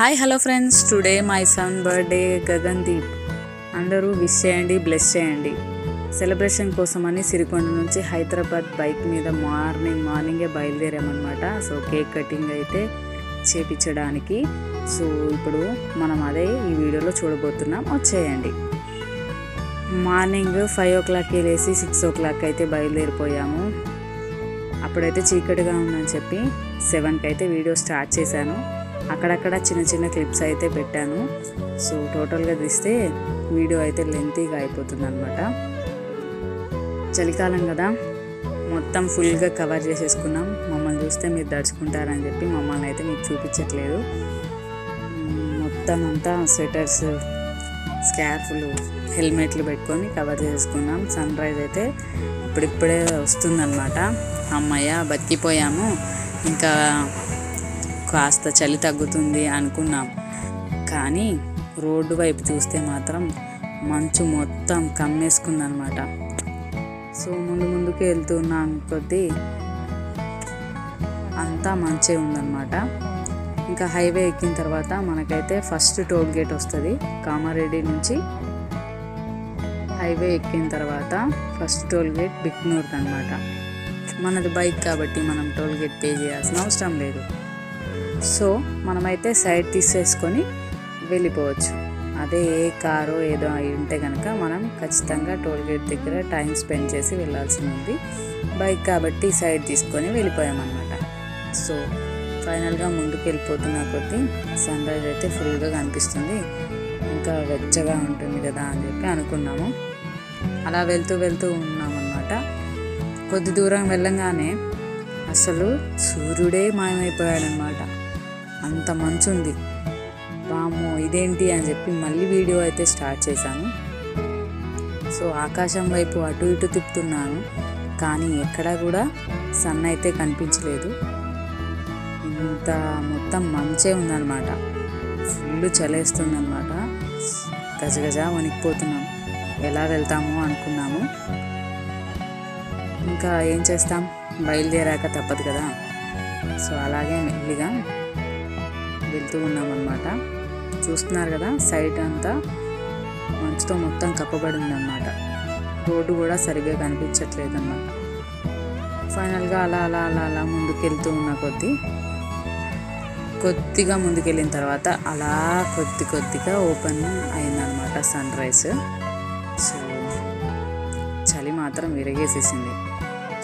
Hi hello friends today my son birthday Gagandeep అందరూ wish చేయండి bless చేయండి. Celebration కోసమని సిరికొండ నుంచి హైదరాబాద్ బైక్ మీద మార్నింగ్ మార్నింగే బయలుదేరామన్నమాట. సో కేక్ కటింగ్ అయితే చేపించడానికి. సో ఇప్పుడు మనం అదే ఈ వీడియోలో చూడబోతున్నాం. వచ్చేయండి మార్నింగ్ ఫైవ్ ఓ క్లాక్కి లేసి సిక్స్ ఓ క్లాక్ అయితే బయలుదేరిపోయాము. అప్పుడైతే చీకటిగా ఉందని చెప్పి సెవెన్కి అయితే వీడియో స్టార్ట్ చేశాను. అక్కడక్కడ చిన్న చిన్న క్లిప్స్ అయితే పెట్టాను. సో టోటల్గా తీస్తే వీడియో అయితే లెంతీగా అయిపోతుంది అనమాట చలికాలం కదా మొత్తం ఫుల్గా కవర్ చేసేసుకున్నాం. మమ్మల్ని చూస్తే మీరు దడుచుకుంటారని చెప్పి మమ్మల్ని అయితే మీకు చూపించట్లేదు. మొత్తం అంతా స్వెటర్స్ స్కార్ఫ్లు హెల్మెట్లు పెట్టుకొని కవర్ చేసుకున్నాం సన్ రైజ్ అయితే ఇప్పుడిప్పుడే వస్తుందన్నమాట. అమ్మయ్య బతికిపోయాము. ఇంకా కాస్త చలి తగ్గుతుంది అనుకున్నాం. కానీ రోడ్డు వైపు చూస్తే మాత్రం మంచు మొత్తం కమ్మేసుకుందనమాట. సో ముందు ముందుకు వెళ్తున్నాం కొద్దీ అంతా మంచే ఉందన్నమాట ఇంకా హైవే ఎక్కిన తర్వాత మనకైతే ఫస్ట్ టోల్ గేట్ వస్తుంది. కామారెడ్డి నుంచి హైవే ఎక్కిన తర్వాత ఫస్ట్ టోల్ గేట్ బిక్నూర్ది అనమాట మనది బైక్ కాబట్టి మనం టోల్ గేట్ పే చేయాల్సిన అవసరం లేదు. సో మనమైతే సైడ్ తీసేసుకొని వెళ్ళిపోవచ్చు. అదే ఏ కారో ఏదో అయి ఉంటే కనుక మనం ఖచ్చితంగా టోల్గేట్ దగ్గర టైం స్పెండ్ చేసి వెళ్ళాల్సి ఉంది. బైక్ కాబట్టి సైడ్ తీసుకొని వెళ్ళిపోయామన్నమాట. సో ఫైనల్గా ముందుకు వెళ్ళిపోతున్న కొద్దీ సన్ రైజ్ అయితే ఫుల్గా కనిపిస్తుంది. ఇంకా వెచ్చగా ఉంటుంది కదా అని చెప్పి అనుకున్నాము. అలా వెళ్తూ వెళ్తూ ఉన్నామన్నమాట. కొద్ది దూరం వెళ్ళంగానే అసలు సూర్యుడే మాయమైపోయాడనమాట అంత మంచు ఉంది వామ్మో ఇదేంటి అని చెప్పి మళ్ళీ వీడియో అయితే స్టార్ట్ చేశాను. సో ఆకాశం వైపు అటు ఇటు తిప్పుతున్నాను. కానీ ఎక్కడా కూడా సన్ అయితే కనిపించలేదు. ఇంత మొత్తం మంచే ఉందన్నమాట. ఫుల్ చలేస్తుందన్నమాట. గజగజ వణికిపోతున్నాం. ఎలా వెళ్తాము అనుకున్నాము. ఇంకా ఏం చేస్తాం? బయలుదేరాక తప్పదు కదా. సో అలాగే మెల్లిగా వెళ్తూ ఉన్నామన్నమాట. చూస్తున్నారు కదా సైడ్ అంతా మంచుతో మొత్తం కప్పబడి ఉందన్నమాట రోడ్డు కూడా సరిగ్గా కనిపించట్లేదు అన్నమాట ఫైనల్గా అలా అలా అలా అలా ముందుకెళ్తూ ఉన్న కొద్దీ కొద్దిగా ముందుకెళ్ళిన తర్వాత అలా కొద్ది కొద్దిగా ఓపెన్ అయిందనమాట సన్ రైజ్. సో చలి మాత్రం విరగేసేసింది.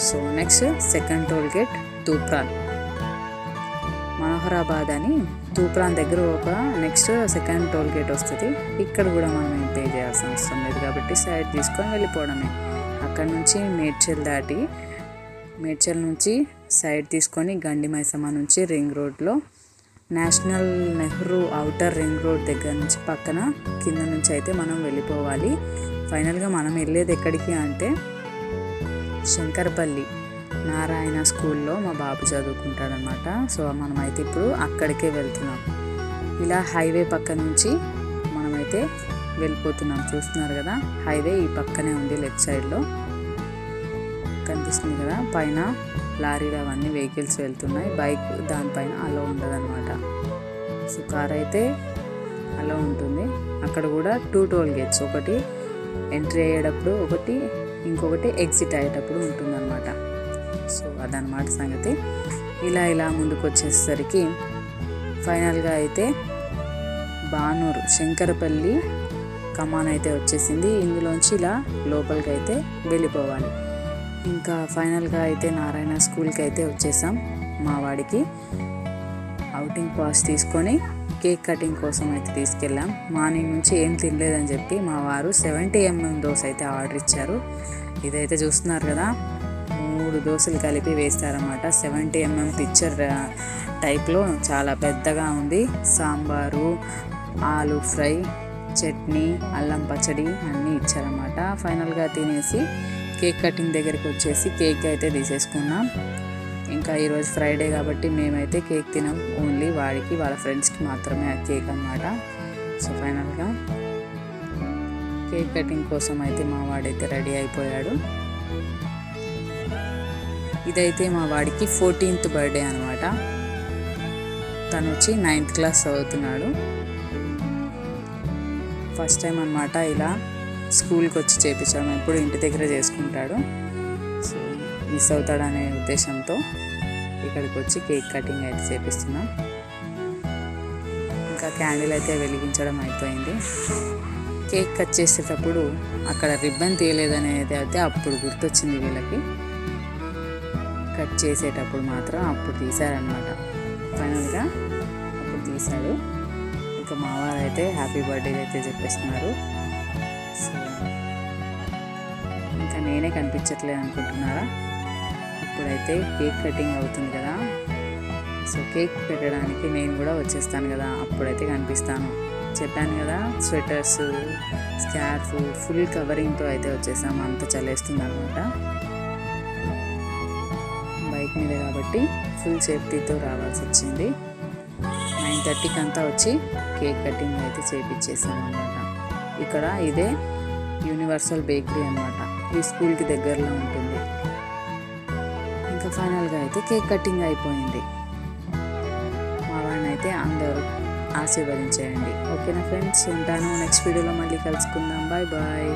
So next second toll gate Toopran. Manoharabad అని తూప్రాన్ దగ్గర ఒక నెక్స్ట్ సెకండ్ టోల్ గేట్ వస్తుంది. ఇక్కడ కూడా మనం ఏం పే చేయాల్సిన అవసరం లేదు కాబట్టి సైడ్ తీసుకొని వెళ్ళిపోవడమే. అక్కడ నుంచి మేడ్చల్ దాటి మేడ్చల్ నుంచి సైడ్ తీసుకొని గండి మైసమ్మ నుంచి రింగ్ రోడ్లో national Nehru outer ring road దగ్గర నుంచి పక్కన కింద నుంచి అయితే మనం వెళ్ళిపోవాలి. ఫైనల్గా మనం వెళ్ళేది ఎక్కడికి అంటే శంకర్పల్లి. నారాయణ స్కూల్లో మా బాబు చదువుకుంటాడనమాట. సో మనమైతే ఇప్పుడు అక్కడికే వెళ్తున్నాం. ఇలా హైవే పక్క నుంచి మనమైతే వెళ్ళిపోతున్నాం. చూస్తున్నారు కదా? హైవే ఈ పక్కనే ఉంది లెఫ్ట్ సైడ్లో. కనిపిస్తుంది కదా? పైన లారీలు అవన్నీ వెహికల్స్ వెళ్తున్నాయి. బైక్ దానిపైన అలో ఉండదన్నమాట సో కార్ అయితే అలా ఉంటుంది. అక్కడ కూడా టూ టోల్ గేట్స్. ఒకటి ఎంట్రీ అయ్యేటప్పుడు ఒకటి ఇంకొకటి ఎగ్జిట్ అయ్యేటప్పుడు ఉంటుందన్నమాట సో అదనమాట సంగతి. ఇలా ఇలా ముందుకు వచ్చేసరికి ఫైనల్గా అయితే బానూరు శంకరపల్లి కమాన్ అయితే వచ్చేసింది. ఇందులోంచి ఇలా లోపలికి అయితే వెళ్ళిపోవాలి. ఇంకా ఫైనల్గా అయితే నారాయణ స్కూల్కి అయితే వచ్చేసాం మా వాడికి. అవుటింగ్ పాస్ తీసుకొని కేక్ కటింగ్ కోసం అయితే తీసుకెళ్ళాం. మార్నింగ్ నుంచి ఏం తినలేదని చెప్పి మా వారు సెవెంటీ ఎంఎం దోశ అయితే ఆర్డర్ ఇచ్చారు. ఇదైతే చూస్తున్నారు కదా మూడు దోశలు కలిపి వేస్తారన్నమాట. సెవెంటీ ఎంఎం పిక్చర్ టైప్లో చాలా పెద్దగా ఉంది. సాంబారు ఆలు ఫ్రై చట్నీ అల్లం పచ్చడి అన్నీ ఇచ్చారన్నమాట. ఫైనల్గా తినేసి కేక్ కటింగ్ దగ్గరికి వచ్చేసి కేక్ అయితే తీసేసుకున్నాం. ఇంకా ఈరోజు ఫ్రైడే కాబట్టి మేమైతే కేక్ తినాం. ఓన్లీ వాడికి వాళ్ళ ఫ్రెండ్స్కి మాత్రమే ఆ కేక్ అన్నమాట. సో ఫైనల్గా కేక్ కటింగ్ కోసం అయితే మా వాడైతే రెడీ అయిపోయాడు. ఇదైతే మా వాడికి ఫోర్టీన్త్ బర్త్డే అనమాట తను వచ్చి నైన్త్ క్లాస్ చదువుతున్నాడు. ఫస్ట్ టైం అనమాట ఇలా స్కూల్కి వచ్చి చేపించడం. ఎప్పుడు ఇంటి దగ్గర చేసుకుంటాడు. సో మిస్ అవుతాడనే ఉద్దేశంతో ఇక్కడికి వచ్చి కేక్ కటింగ్ అయితే చేపిస్తున్నాం. ఇంకా క్యాండిల్ అయితే వెలిగించడం అయిపోయింది. కేక్ కట్ చేసేటప్పుడు అక్కడ రిబ్బన్ తీయలేదనేది అయితే అప్పుడు గుర్తొచ్చింది వీళ్ళకి. కట్ చేసేటప్పుడు మాత్రం అప్పుడు తీశారనమాట ఫైనల్గా అప్పుడు తీశాడు. ఇంకా మా వారు అయితే హ్యాపీ బర్త్డే అయితే చెప్పేస్తున్నారు. సో ఇంకా నేనే కనిపించట్లేదు అనుకుంటున్నారా? ఇప్పుడైతే కేక్ కటింగ్ అవుతుంది కదా. సో కేక్ పెట్టడానికి నేను కూడా వచ్చేస్తాను కదా. అప్పుడైతే కనిపిస్తాను. చెప్పాను కదా స్వెటర్స్ స్కార్ఫ్ ఫుల్ కవరింగ్తో అయితే వచ్చేసాము అంత చలేస్తుంది అనమాట బైక్ మీద కాబట్టి ఫుల్ సేఫ్టీతో రావాల్సి వచ్చింది నైన్ థర్టీకి అంతా వచ్చి కేక్ కటింగ్ అయితే చేపించేసాం అనమాట ఇక్కడ ఇదే యూనివర్సల్ బేకరీ అనమాట ఈ స్కూల్కి దగ్గరలో ఉంటుంది. ఇంకా ఫైనల్గా అయితే కేక్ కటింగ్ అయిపోయింది. మా వాడిని అయితే అందరూ ఆశీర్వదించేయండి. ఓకేనా ఫ్రెండ్స్ ఉంటాను. నెక్స్ట్ వీడియోలో మళ్ళీ కలుసుకుందాం. Bye bye